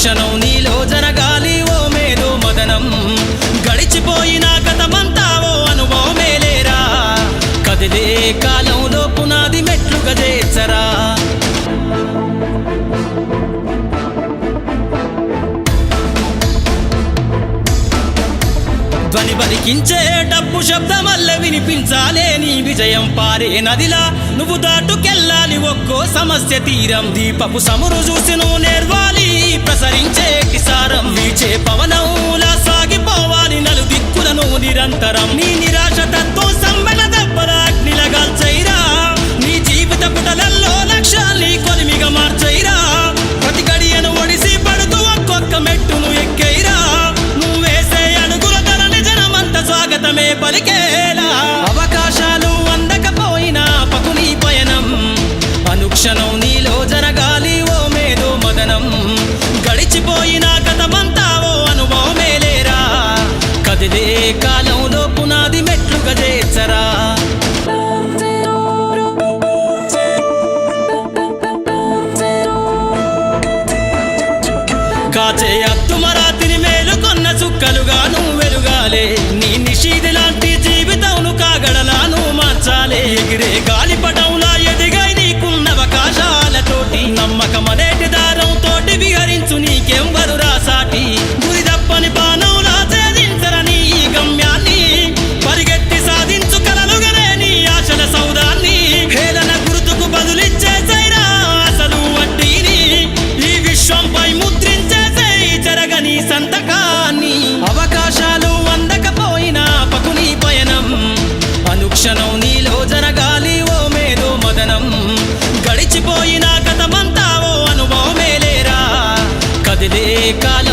అనుక్షణం నీలో జరగాలి ఓ మేధో మదనం. గడిచిపోయిన గతమంతా ఓ అనుభవమే లేరా? కదిలే కాలంలో పునాది మెట్లు చేర్చరా? ధ్వని బలికించే డబ్బు శబ్దమల్ల వినిపించాలే నీ విజయం పారే నదిలా. నువ్వు దాటుకెళ్ళాలి ఒక్కో సమస్య తీరం. దీపపు సమురు చూసి నువ్వు నేర్వాలి కాచే అత్తుమరాతిని మేలుకొన్న చుక్కలుగా నువ్వు వెలుగాలే నీ నిషీది లాంటి జీవితంను నువ్వు మార్చాలే. ఎగిరే గాలిపటం అనుక్షణం నీలో జరగాలి ఓ మేధో మదనం. గడిచిపోయిన కథమంతా ఓ అనుభవమేలేరా కదిలే కాలి